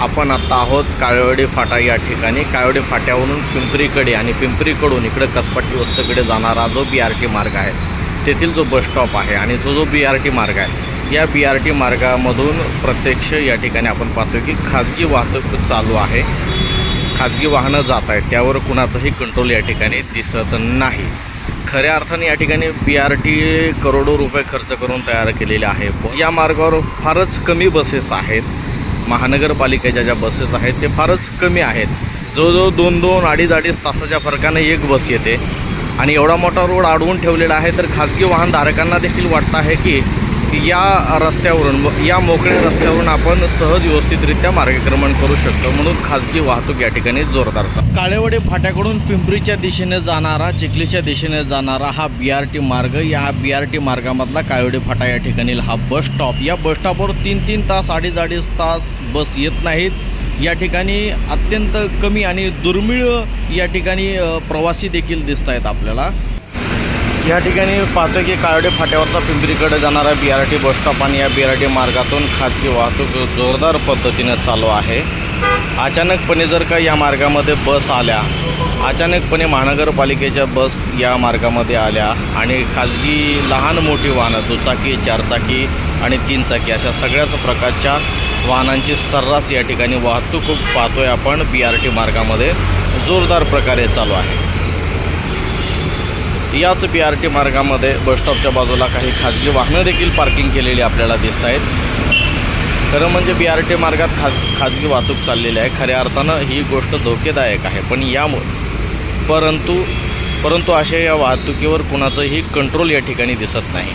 आपण आता आहोत काळेवाडी फाटा या ठिकाणी. काळेवाडी फाट्यावरून पिंपरीकडे आणि पिंपरीकडून इकडे कसपट्टी वस्तूकडे जाणारा जो बी आर टी मार्ग आहे तेथील जो बस स्टॉप आहे आणि जो जो बी आर टी मार्ग आहे या बी आर टी मार्गामधून प्रत्यक्ष या ठिकाणी आपण पाहतो की खाजगी वाहतूक चालू आहे. खाजगी वाहनं जात आहेत त्यावर कुणाचंही कंट्रोल या ठिकाणी दिसत नाही. खऱ्या अर्थाने या ठिकाणी बी आर टी करोडो रुपये खर्च करून तयार केलेले आहे. या मार्गावर फारच कमी बसेस आहेत. महानगरपालिकेच्या ज्या बसेस आहेत ते फारच कमी आहेत. जवळजवळ दोन दोन अडीच अडीच तासाच्या फरकाने एक बस येते. आणि एवढा मोठा रोड अडवून ठेवलेला आहे तर खाजगी वाहनधारकांना देखील वाटतं आहे की या रस्त्यावरून या मोकळ्या रस्त्यावरून आपण सहज व्यवस्थितरित्या मार्गक्रमण करू शकतो म्हणून खाजगी वाहतूक या ठिकाणी जोरदार चालू. काळेवाडी फाट्याकडून पिंपरीच्या दिशेने जाणारा चिखलीच्या दिशेने जाणारा हा बी आर टी मार्ग या बी आर टी मार्गामधला काळेवाडी फाटा या ठिकाणी हा बस स्टॉप या बस स्टॉपवर तीन तीन तास अडीच अडीच तास बस येत नाहीत. या ठिकाणी अत्यंत कमी आणि दुर्मिळ या ठिकाणी प्रवासी देखील दिसत आहेत आपल्याला. या ठिकाणी पाहतो की काळडे फाट्यावरचा पिंपरीकडे जाणारा B R T bus stop आणि या बी आर टी मार्गातून खाजगी वाहतूक जोरदार पद्धतीने चालू आहे. अचानकपणे जर का या मार्गामध्ये बस आल्या अचानकपणे महानगरपालिकेच्या बस या मार्गामध्ये आल्या आणि खाजगी लहान मोठी वाहनं दुचाकी चारचाकी आणि तीनचाकी अशा सगळ्याच प्रकारच्या वाहनांची सर्रास या ठिकाणी वाहतूक पाहतोय आपण. बी आर टी मार्गामध्ये जोरदार प्रकारे चालू आहे. याच बी आर टी मार्गामध्ये बसस्टॉपच्या बाजूला काही खाजगी वाहनं देखील पार्किंग केलेली आपल्याला दिसत आहेत. खरं म्हणजे बी आर टी मार्गात खाज खाजगी वाहतूक चाललेली आहे. खऱ्या अर्थानं ही गोष्ट धोकेदायक आहे. पण यामुळं परंतु परंतु अशा या वाहतुकीवर कुणाचंही कंट्रोल या ठिकाणी दिसत नाही.